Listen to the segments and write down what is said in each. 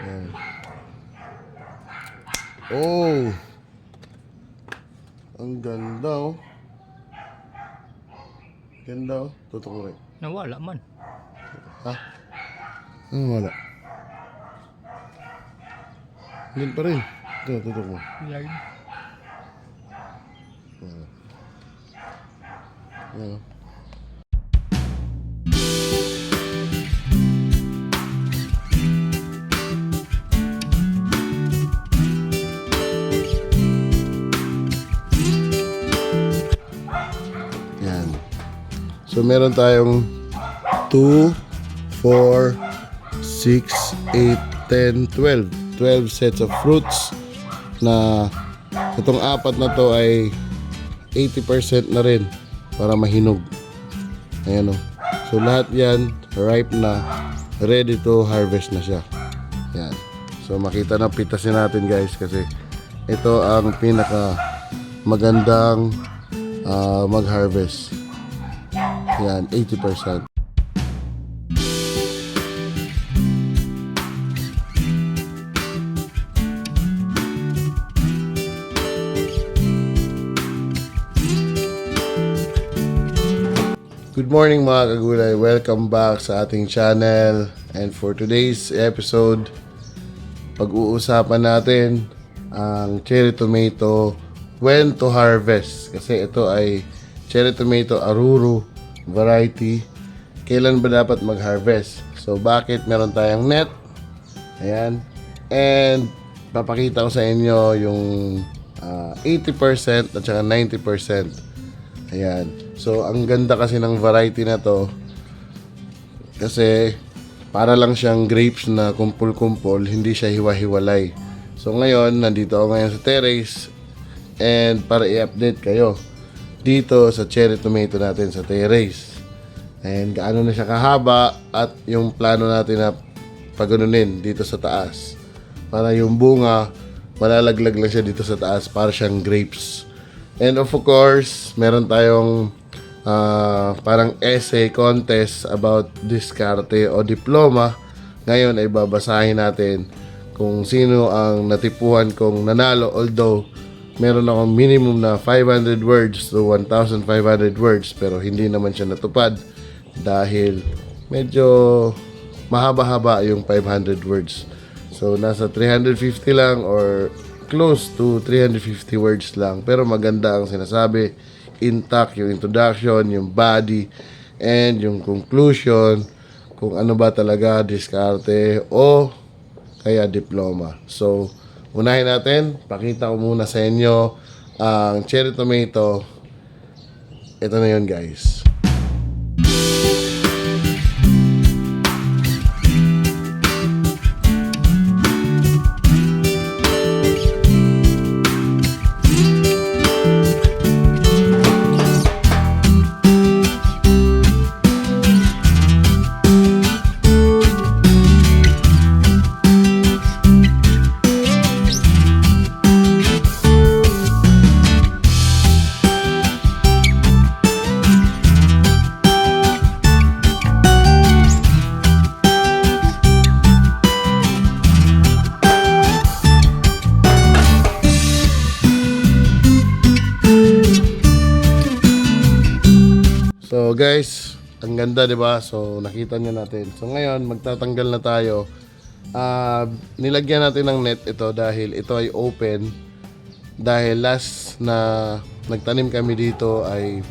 Yan. Oh! Ang ganda oh. Ganda oh. Mo rin. Nawala man. Ha? Ano wala? Hindi pa rin. Ito, tutok mo. Large. Ano? Yan. So meron tayong 2, 4, 6, 8, 10, 12. 12 sets of fruits na itong apat na to ay 80% na rin para mahinog. Ayan o. So lahat yan ripe na, ready to harvest na siya. Yan. So makita na pitasin natin guys kasi ito ang pinaka magandang ah, mag-harvest. Yan, 80%. Good morning mga kagulay. Welcome back sa ating channel. And for today's episode, pag-uusapan natin ang cherry tomato when to harvest. Kasi ito ay cherry tomato aruru variety. Kailan ba dapat mag-harvest? So bakit meron tayong net? Ayan. And papakita ko sa inyo yung ah, 80% at saka 90%. Ayan. So, ang ganda kasi ng variety na to. Kasi, para lang siyang grapes na kumpul-kumpul, hindi siya hiwa-hiwalay. So, ngayon, nandito ako ngayon sa terrace. And para i-update kayo dito sa cherry tomato natin sa terrace. And gaano na siya kahaba at yung plano natin na paganunin dito sa taas. Para yung bunga, malalaglag lang siya dito sa taas para siyang grapes. And of course, meron tayong ah, parang essay contest about diskarte o diploma. Ngayon ay babasahin natin kung sino ang natipuhan kong nanalo. Although, meron akong minimum na 500 words to 1,500 words pero hindi naman siya natupad dahil medyo mahaba-haba yung 500 words. So, nasa 350 lang or close to 350 words lang. Pero maganda ang sinasabi. Intact yung introduction, yung body, and yung conclusion. Kung ano ba talaga diskarte o kaya diploma. So, unahin natin. Pakita ko muna sa inyo ang cherry tomato. Ito na yun guys. Ang ganda 'di ba? So nakita niyo natin. So ngayon magtatanggal na tayo. Ah, nilagyan natin ng net ito dahil ito ay open. Dahil last na nagtanim kami dito ay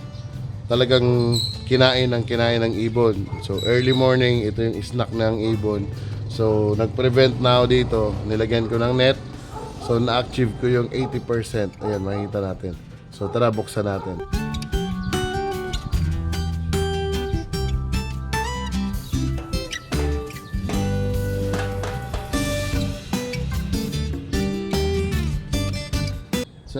talagang kinain ng kinain ng ibon. So early morning ito yung snack ng ibon. So nag-prevent na ako dito. Nilagyan ko ng net. So na-achieve ko yung 80%. Ayan, makikita natin. So tara buksan natin.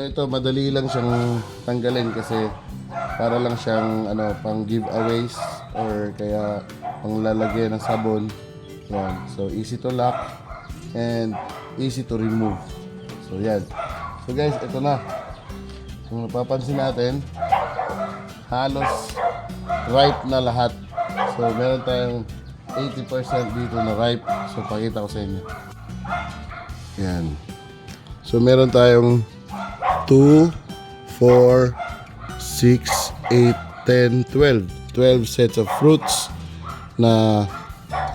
Ito madali lang siyang tanggalin kasi para lang siyang ano pang giveaways or kaya pang lalagyan ng sabon. Yan. So easy to lock and easy to remove. So yan. So guys, ito na. Kung napapansin natin, halos ripe na lahat. So meron tayong 80% dito na ripe. So pakita ko sa inyo. Yan. So meron tayong 2, 4, 6, 8, 10, 12. 12 sets of fruits na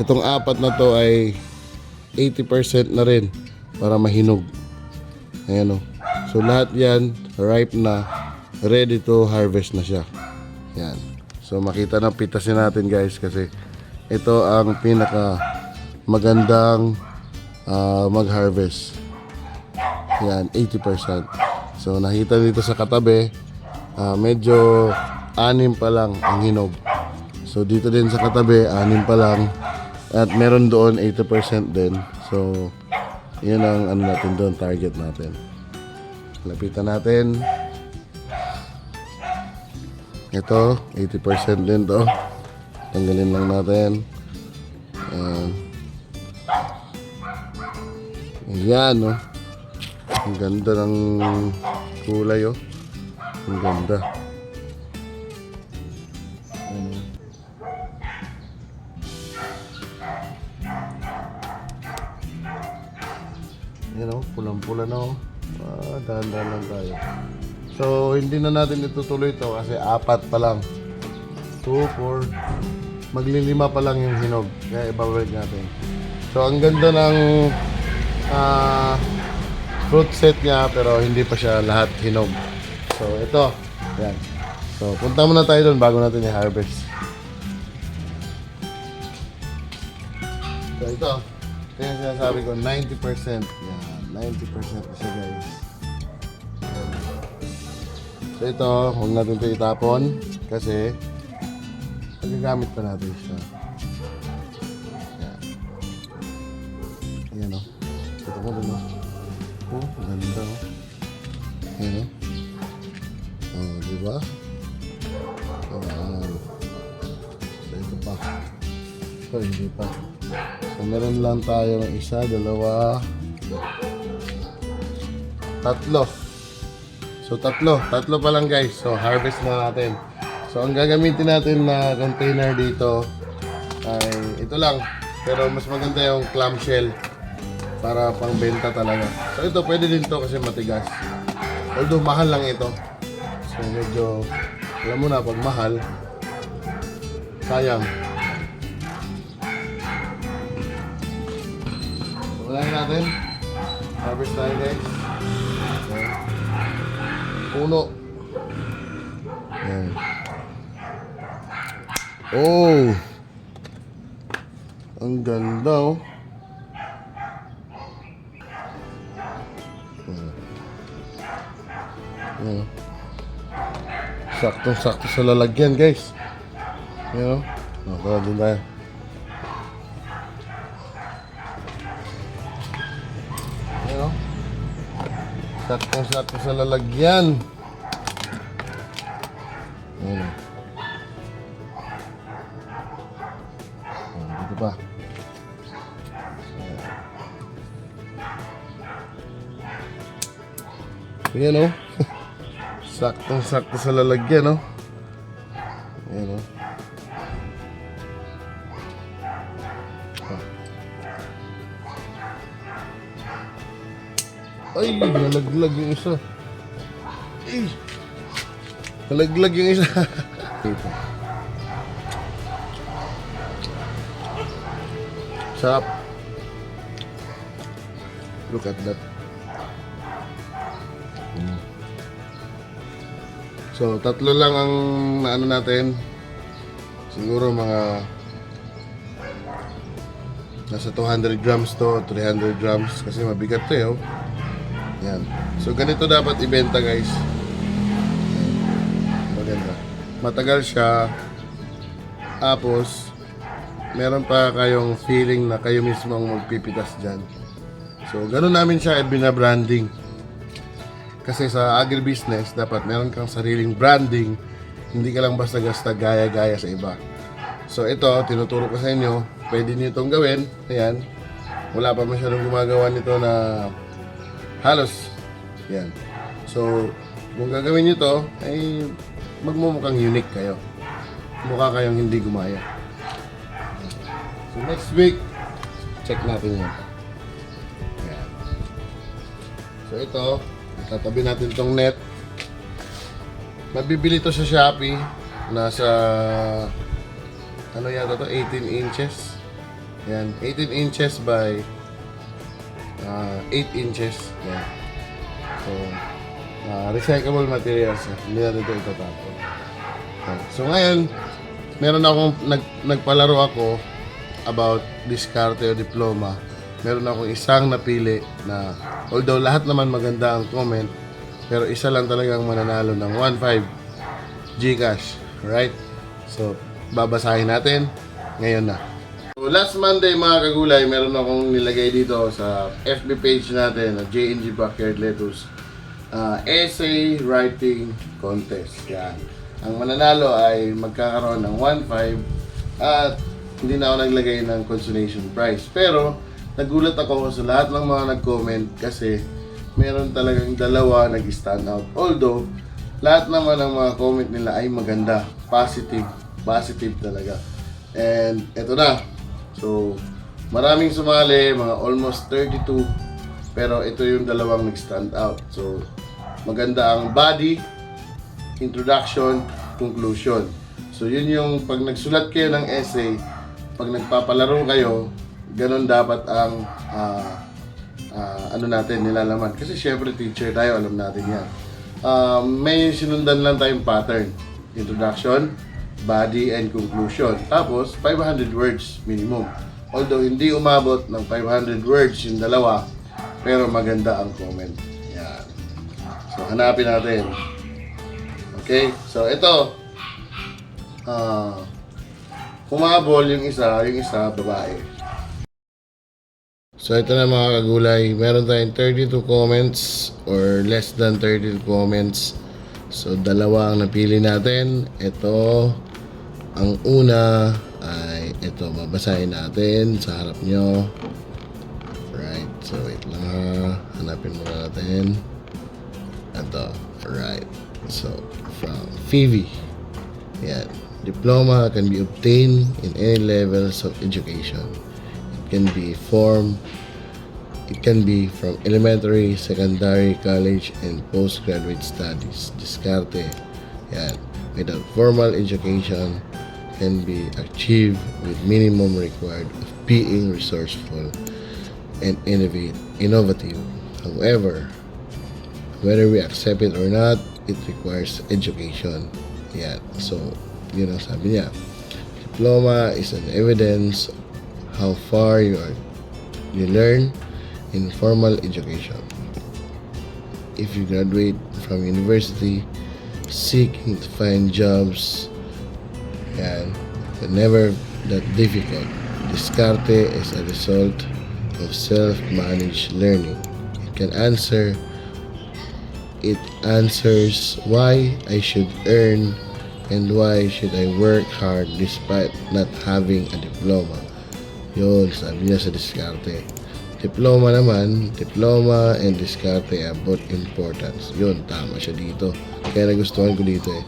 itong apat na to ay 80% na rin para mahinog. Ayan o. So lahat yan ripe na, ready to harvest na siya. Yan. So makita na pitasin natin guys kasi ito ang pinaka magandang ah, mag-harvest. Yan, 80%. So nakita dito sa katabi, ah, medyo anim pa lang ang hinog. So dito din sa katabi, anim pa lang. At meron doon 80% din. So yun ang ano natin doon, target natin. Lapitan natin. Ito, 80% din to. Tanggalin lang natin. Ayan. Ayan, no. Ang ganda ng kulay, oh. Ang ganda. Ayan, oh. Pulang-pula na, oh. Ah, dahan-dahan lang tayo. So, hindi na natin itutuloy to kasi apat pa lang. 2, 4, maglilima pa lang yung hinog. Kaya ibabalik natin. So, ang ganda ng ah, fruit set niya pero hindi pa siya lahat hinog. So, ito. Yan. So, punta muna tayo doon bago natin i-harvest. So, ito. Ito yung sinasabi ko, 90%. Yan, 90% na siya guys. So ito, huwag natin ito itapon kasi magagamit pa natin siya. Ganda o. Ayan o. Oh, di ba? So ito pa. Ito, hindi pa. So meron lang tayo ng isa, dalawa, tatlo. So tatlo, tatlo pa lang guys. So harvest na natin. So ang gagamitin natin na container dito ay ito lang. Pero mas maganda yung clamshell para pangbenta talaga. So ito pwede din to kasi matigas. Although mahal lang ito. So medyo alam mo na pag mahal sayang. Wala natin. Harvest tayo guys. Okay puno. Yan. Oh! Ang ganda oh. Yan. Saktong-sakto sa lalagyan guys. Yan oh. Oh, tara din tayo. Yan oh. Sakto-sakto sa lalagyan. Ayan. Ayan, dito pa. Ayan o. Saktong-sakto sa lalagyan o. Ayan o. Ay, nalaglag yung isa. Ay, nalaglag yung isa. Ito. Sarap. Look at that. So, tatlo lang ang naano natin. Siguro mga nasa 200 grams to, 300 grams kasi mabigat to eh. Oh. Yan. So ganito dapat ibenta guys. Maganda. Matagal siya. Tapos meron pa kayong feeling na kayo mismo ang magpipitas dyan. So ganun namin siya binabranding. Kasi sa agribusiness, dapat meron kang sariling branding. Hindi ka lang basta-basta gaya-gaya sa iba. So ito, tinuturo ko sa inyo. Pwede niyo itong gawin. Ayan. Wala pa masyadong gumagawa nito na halos yan so kung gagawin nyo to ay magmumukhang unique kayo mukha kayong hindi gumaya so next week check natin yan So ito, tatabi natin tong net. Mabibili to sa Shopee. Nasa, ano yata to, 18 inches. Yan, 18 inches by ah, 8 inches. Yan. So, ah, recyclable materials. Hindi natin ito itatapon. So ngayon, meron akong, nag, nagpalaro ako about diskarte o diploma. Meron akong isang napili na, although lahat naman maganda ang comment, pero isa lang talagang mananalo ng 1.5 Gcash. Right? So, babasahin natin ngayon na. So, last Monday mga kagulay, meron akong nilagay dito sa FB page natin na JNG Backyard Lettuce uh, essay writing contest. Yan. Ang mananalo ay magkakaroon ng 1.5 at hindi na ako naglagay ng consolation prize. Pero, nagulat ako sa lahat ng mga nag-comment kasi meron talagang dalawa nag-stand out. Although, lahat naman ng mga comment nila ay maganda. Positive. Positive talaga. And eto na. So, maraming sumali, mga almost 32. Pero ito yung dalawang nag-stand out. So, maganda ang body, introduction, conclusion. So, yun yung pag nagsulat kayo ng essay, pag nagpapalaro kayo, ganun dapat ang ah, ah, ano natin, nilalaman. Kasi syempre teacher tayo, alam natin yan. Um, may sinundan lang tayong pattern. Introduction, body, and conclusion. Tapos, 500 words minimum. Although hindi umabot ng 500 words yung dalawa, pero maganda ang comment. Yan. So, hanapin natin. Okay? So, ito. Ah, humabol yung isa, yung isa babae. So ito na mga kagulay, meron tayong 32 comments or less than 32 comments. So dalawa ang napili natin. Ito, ang una ay ito, babasahin natin sa harap nyo. Right, so wait lang ha. Hanapin muna natin. Ito, right. So, from Phoebe. Yan. Diploma can be obtained in any levels of education. Can be form, it can be from elementary, secondary, college, and postgraduate studies. Discarte. Yan. Without formal education can be achieved with minimum required of being resourceful and innovate, innovative. However, whether we accept it or not, it requires education. Yan. So, yun ang sabi niya. Diploma is an evidence how far you are you learn in formal education. If you graduate from university seeking to find jobs but never that difficult. Discarte is a result of self-managed learning. It can answer it answers why I should earn and why should I work hard despite not having a diploma. Yun, sabi niya sa diskarte. Diploma naman, diploma and diskarte are both importance. Yun, tama siya dito. Kaya nagustuhan ko dito eh.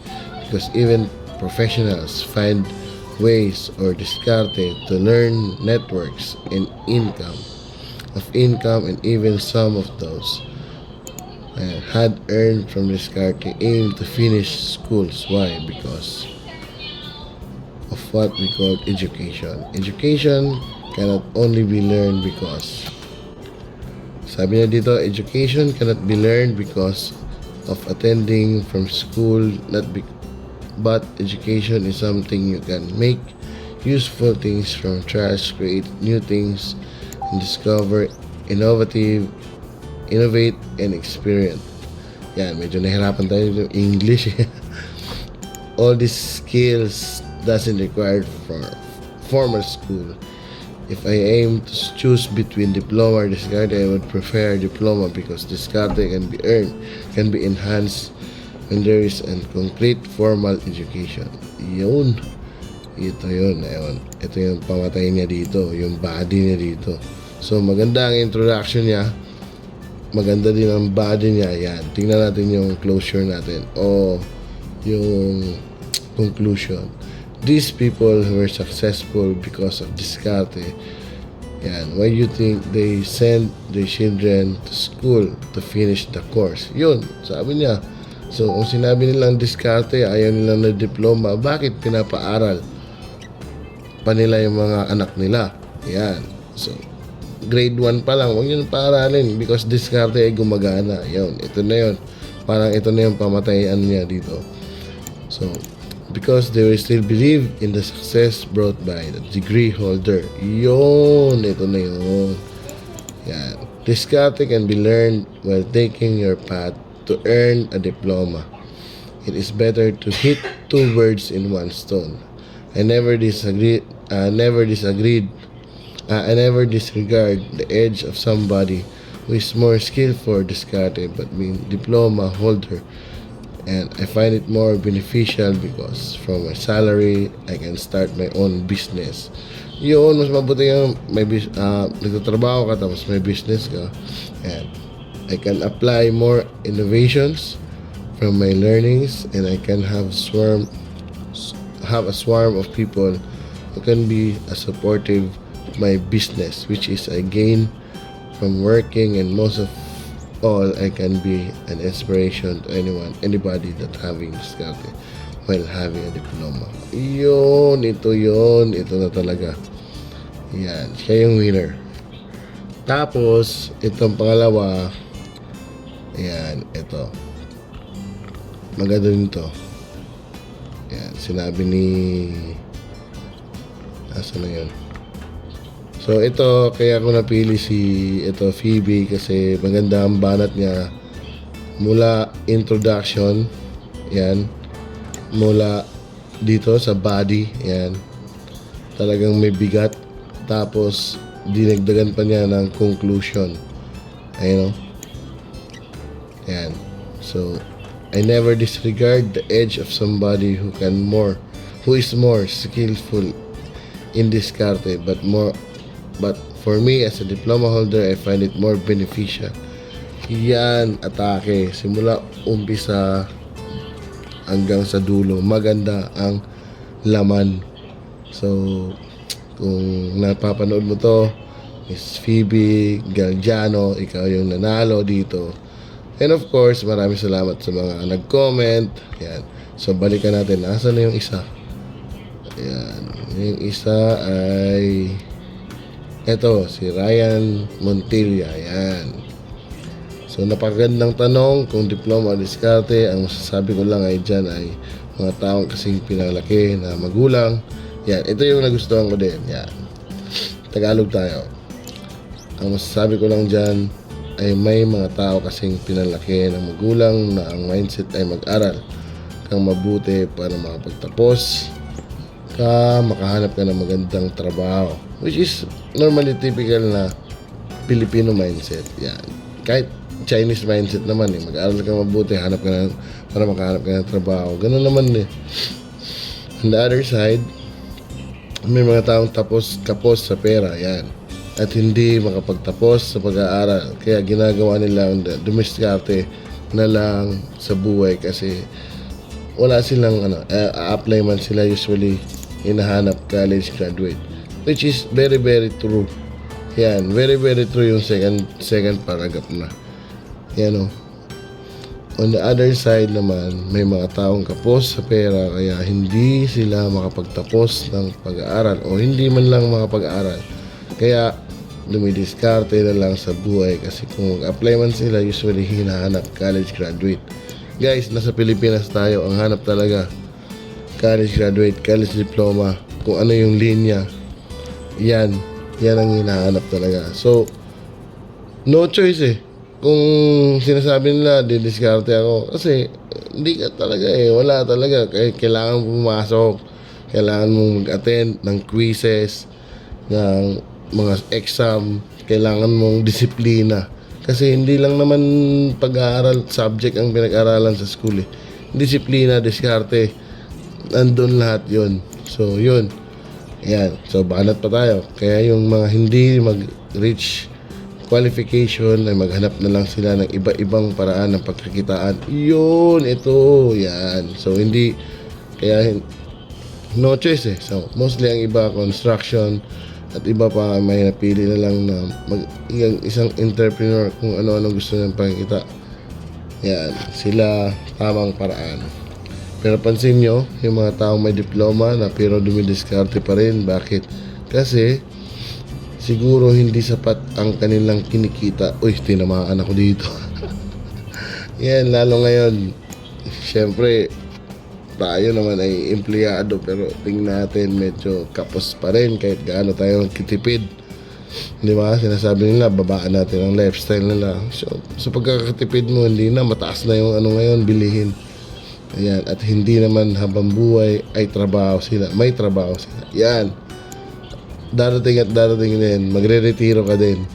Because even professionals find ways or diskarte to learn networks and income of income and even some of those uh, had earned from Descartes aim to finish schools. Why? Because of what we call education. Education cannot only be learned because sabi niya dito, education cannot be learned because of attending from school, not be, but education is something you can make useful things from trash, create new things, and discover innovative innovate and experience. Yan, medyo nahirapan tayo ng English. All these skills doesn't require for formal school. If I aim to choose between diploma or discarte, I would prefer diploma because discarte can be earned, can be enhanced when there is a concrete formal education. Yun. Ito yun. Ewan. Ito yung pamatay niya dito. Yung body niya dito. So, maganda ang introduction niya maganda din ang body niya. Yan. Tingnan natin yung closure natin. O yung conclusion. These people were successful because of Discarte. Yan. Why you think they send their children to school to finish the course? Yun, sabi niya. So, kung sinabi nilang diskarte, ayaw nilang na diploma, bakit pinapaaral pa nila yung mga anak nila? Yan. So, grade 1 pa lang, huwag yun paaralin because diskarte ay gumagana. Yun, ito na yun. Parang ito na yung pamatayan niya dito. So, because they will still believe in the success brought by the degree holder. Yun, ito na yun. Yan. Diskarte can be learned while taking your path to earn a diploma. It is better to hit two birds in one stone. I never disagree. Uh, never disagreed. Uh, I never disregard the edge of somebody who is more skillful diskarte but being diploma holder and I find it more beneficial because from my salary, I can start my own business. Yun, mas mabuti yung may bis uh, nagtatrabaho ka tapos may business ka. And I can apply more innovations from my learnings and I can have swarm have a swarm of people who can be a supportive my business which is I gain from working and most of all I can be an inspiration to anyone anybody that having diskarte while having a diploma. Yun ito yun ito na talaga. Yan siya yung winner. Tapos itong pangalawa yan ito. Maganda nito yan sinabi ni asa na yun So ito, kaya ako napili si ito Phoebe kasi maganda ang banat niya mula introduction, yan, mula dito sa body, yan, talagang may bigat, tapos dinagdagan pa niya ng conclusion, ayun o, yan, so, I never disregard the edge of somebody who can more, who is more skillful in diskarte but more But for me, as a diploma holder, I find it more beneficial. Yan, atake. Simula umpisa hanggang sa dulo. Maganda ang laman. So, kung napapanood mo to, Miss Phoebe Galgiano, ikaw yung nanalo dito. And of course, maraming salamat sa mga nag-comment. Yan. So, balikan natin. Nasaan na yung isa? Yan. Yung isa ay... Ito, si Ryan Montilla. Yan. So, napakagandang tanong kung diploma o diskarte. Ang masasabi ko lang ay dyan ay mga taong kasing pinalaki na magulang. Yan. Ito yung nagustuhan ko din. Yan. Tagalog tayo. Ang masasabi ko lang dyan ay may mga tao kasing pinalaki ng magulang na ang mindset ay mag-aral kang mabuti para makapagtapos ka makahanap ka ng magandang trabaho. Which is normally typical na Filipino mindset yan. Kahit Chinese mindset naman eh mag-aral ka mabuti hanap ka ng, para makahanap ka ng trabaho. Ganun naman eh. On the other side may mga taong tapos kapos sa pera yan. At hindi makapagtapos sa pag-aaral. Kaya ginagawa nila dumiskarte na lang sa buhay kasi wala silang ano, uh, apply man sila usually hinahanap college graduate. Which is very very true. Yan very very true yung second second paragraph na. Yan o on the other side naman may mga taong kapos sa pera kaya hindi sila makapagtapos ng pag-aaral o hindi man lang makapag-aaral. Kaya dumidiskarte na lang sa buhay kasi kung mag-apply man sila usually hinahanap college graduate. Guys nasa Pilipinas tayo. Ang hanap talaga college graduate, college diploma, kung ano yung linya, yan, yan ang hinahanap talaga. So, no choice eh. Kung sinasabi nila, didiskarte ako, kasi hindi ka talaga eh, wala talaga. Kailangan pumasok, kailangan mong mag-attend ng quizzes, ng mga exam, kailangan mong disiplina. Kasi hindi lang naman pag-aaral subject ang pinag-aralan sa school eh. Disiplina, diskarte, nandun lahat yon So, yun. Yan. So, banat pa tayo. Kaya yung mga hindi mag-reach qualification ay maghanap na lang sila ng iba-ibang paraan ng pagkakitaan. Yun, ito, yan. So, hindi, kaya, no choice eh. So, mostly ang iba, construction, At iba pa may napili na lang na mag, isang entrepreneur kung ano-ano gusto nilang pakikita. Yan, sila tamang paraan. Pero pansin nyo, yung mga taong may diploma na pero dumidiskarte pa rin. Bakit? Kasi siguro hindi sapat ang kanilang kinikita. Uy, tinamaan ako dito. Yan, lalo ngayon. Siyempre, tayo naman ay empleyado pero tingnan natin medyo kapos pa rin kahit gaano tayo kitipid. Di ba? Sinasabi nila, babaan natin ang lifestyle nila. So, sa pagkakatipid mo, hindi na mataas na yung ano ngayon, bilihin. Ayan. At hindi naman habang buhay ay trabaho sila. May trabaho sila. Yan. Darating at darating din. Magre-retiro ka din.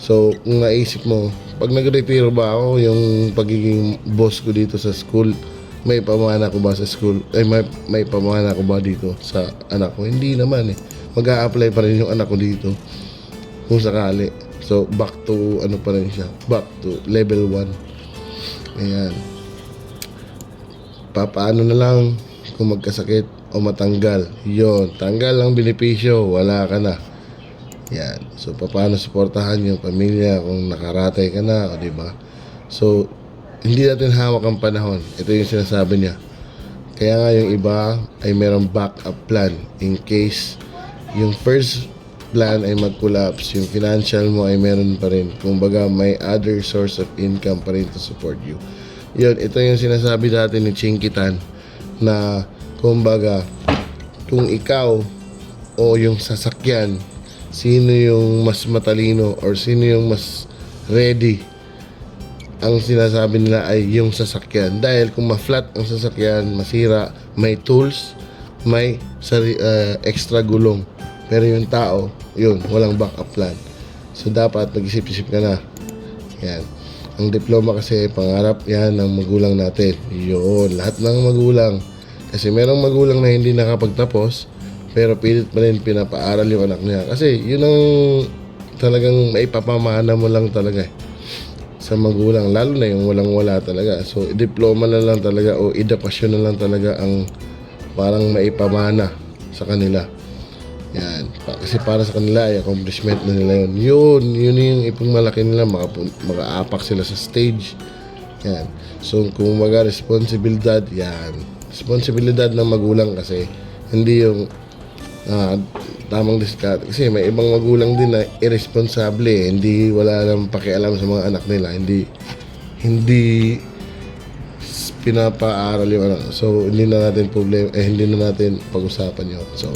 So, kung naisip mo, pag nag-retiro ba ako, yung pagiging boss ko dito sa school, may pamana ko ba sa school? Ay, may, may pamana ko ba dito sa anak ko? Hindi naman eh. mag apply pa rin yung anak ko dito. Kung sakali. So, back to, ano pa rin siya? Back to level 1. Ayan. Papaano na lang kung magkasakit o matanggal. Yon Tanggal ang benepisyo. Wala ka na. Yan. So, paano suportahan yung pamilya kung nakaratay ka na, o di ba? So, hindi natin hawak ang panahon. Ito yung sinasabi niya. Kaya nga yung iba ay merong backup plan in case yung first plan ay mag-collapse, yung financial mo ay meron pa rin. Kumbaga, may other source of income pa rin to support you. Yun, ito yung sinasabi dati ni Chinkitan na kumbaga, kung ikaw o yung sasakyan, sino yung mas matalino or sino yung mas ready ang sinasabi nila ay yung sasakyan. Dahil kung ma-flat ang sasakyan, masira, may tools, may sari, uh, extra gulong. Pero yung tao, yun, walang backup plan. So dapat mag-isip-isip ka na. Yan. Ang diploma kasi pangarap yan ng magulang natin. Yun, lahat ng magulang. Kasi merong magulang na hindi nakapagtapos, pero pilit pa rin pinapaaral yung anak niya. Kasi yun ang talagang maipapamana mo lang talaga eh sa magulang lalo na yung walang wala talaga so diploma na lang talaga o edukasyon na lang talaga ang parang maipamana sa kanila yan kasi para sa kanila ay accomplishment na nila yun yun yun yung ipong malaki nila maka, makaapak sila sa stage yan so kung maga responsibilidad yan responsibilidad ng magulang kasi hindi yung ah, tamang discard. Kasi may ibang magulang din na irresponsible eh. Hindi wala lang pakialam sa mga anak nila. Hindi hindi pinapaaral yung anak. So, hindi na natin problem eh hindi na natin pag-usapan yun. So,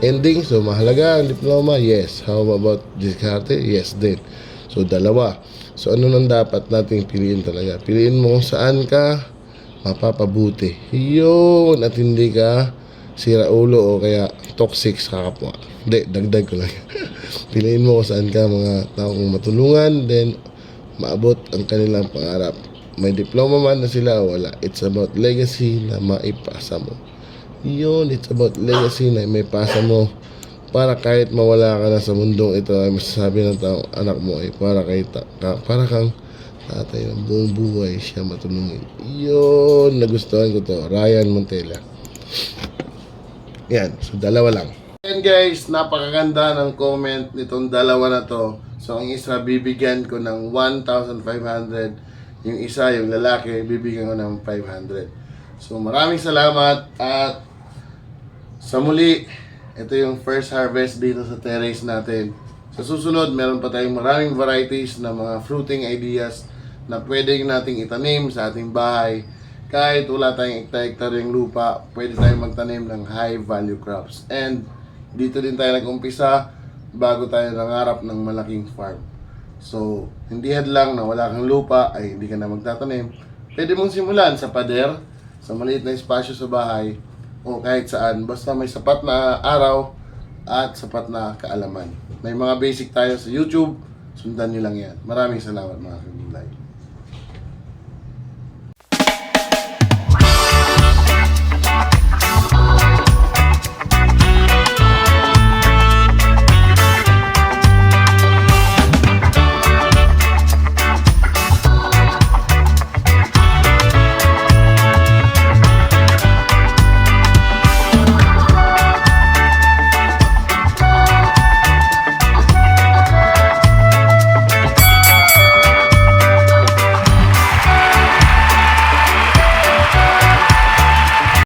ending. So, mahalaga ang diploma? Yes. How about diskarte? Yes din. So, dalawa. So, ano nang dapat nating piliin talaga? Piliin mo kung saan ka mapapabuti. Yun. At hindi ka sira ulo o kaya toxic sa kapwa. Hindi, dagdag ko lang. Piliin mo kung saan ka mga taong matulungan, then maabot ang kanilang pangarap. May diploma man na sila o wala. It's about legacy na maipasa mo. Yun, it's about legacy na may pasa mo para kahit mawala ka na sa mundong ito ay masasabi ng taong anak mo ay para kay ta- ka, para kang tatay ng buong buhay siya matulungin. Yun, nagustuhan ko to. Ryan Montela. Yan, so dalawa lang. And guys, napakaganda ng comment nitong dalawa na to. So ang isa bibigyan ko ng 1,500. Yung isa, yung lalaki, bibigyan ko ng 500. So maraming salamat at sa muli, ito yung first harvest dito sa terrace natin. Sa susunod, meron pa tayong maraming varieties na mga fruiting ideas na pwedeng nating itanim sa ating bahay. Kahit wala tayong hektar-hektar yung lupa, pwede tayong magtanim ng high value crops. And dito din tayo nag-umpisa bago tayo nangarap ng malaking farm. So, hindi hadlang na wala kang lupa ay hindi ka na magtatanim. Pwede mong simulan sa pader, sa maliit na espasyo sa bahay, o kahit saan. Basta may sapat na araw at sapat na kaalaman. May mga basic tayo sa YouTube. Sundan nyo lang yan. Maraming salamat mga kagulay.